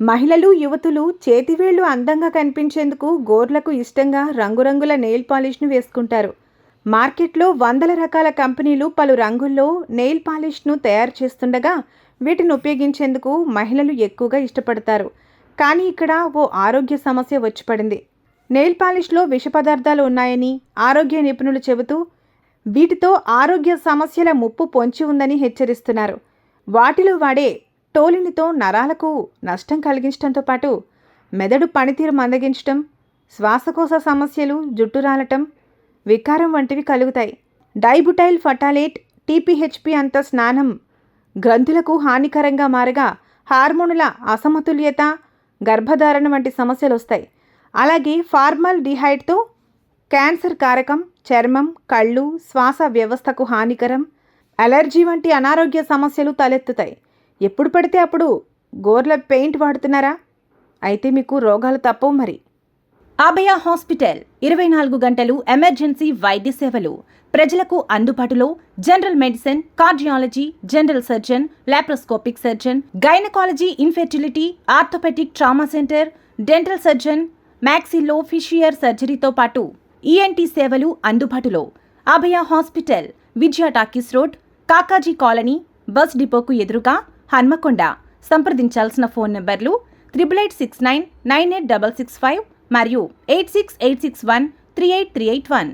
మహిళలు యువతులు చేతివేళ్ళు అందంగా కనిపించేందుకు గోర్లకు ఇష్టంగా రంగురంగుల నెయిల్ పాలిష్ను వేసుకుంటారు. మార్కెట్లో వందల రకాల కంపెనీలు పలు రంగుల్లో నెయిల్ పాలిష్ను తయారు చేస్తుండగా వీటిని ఉపయోగించేందుకు మహిళలు ఎక్కువగా ఇష్టపడతారు. కానీ ఇక్కడ ఓ ఆరోగ్య సమస్య వచ్చి పడింది నెయిల్ పాలిష్లో విష పదార్థాలు ఉన్నాయని ఆరోగ్య నిపుణులు చెబుతూ వీటితో ఆరోగ్య సమస్యల ముప్పు పొంచి ఉందని హెచ్చరిస్తున్నారు. వాటిలో వాడే టోలినితో నరాలకు నష్టం కలిగించడంతో పాటు మెదడు పనితీరు మందగించటం శ్వాసకోశ సమస్యలు జుట్టు రాలటం వికారం వంటివి కలుగుతాయి. డైబుటైల్ ఫటాలేట్ టీపీహెచ్పి అంత స్నానం గ్రంథులకు హానికరంగా మారగా హార్మోనుల అసమతుల్యత గర్భధారణ వంటి సమస్యలు వస్తాయి అలాగే ఫార్మల్ డిహైడ్తో క్యాన్సర్ కారకం చర్మం కళ్ళు శ్వాస వ్యవస్థకు హానికరం అలర్జీ వంటి అనారోగ్య సమస్యలు తలెత్తుతాయి. ఎప్పుడు పడితే అప్పుడు గోర్ల పెయింట్ వాడుతున్నారా? అయితే మీకు రోగాలు తప్పవు మరి. ఆభయ హాస్పిటల్ ఇరవై నాలుగు గంటలు ఎమర్జెన్సీ వైద్య సేవలు. ప్రజలకు అందుబాటులో general medicine cardiology general surgeon laparoscopic surgeon gynaecology infertility orthopaedic trauma centre dental surgeon maxillofacial సర్జరీతో పాటు ఈఎన్టీ సేవలు అందుబాటులో. Abhaya hospital Vijaya talkies road Kakaji colony bus డిపోకు ఎదురుగా Hanmakonda. సంప్రదించాల్సిన phone numbers triple eight six nine nine eight double six five మరియు eight six eight six one three eight three eight one.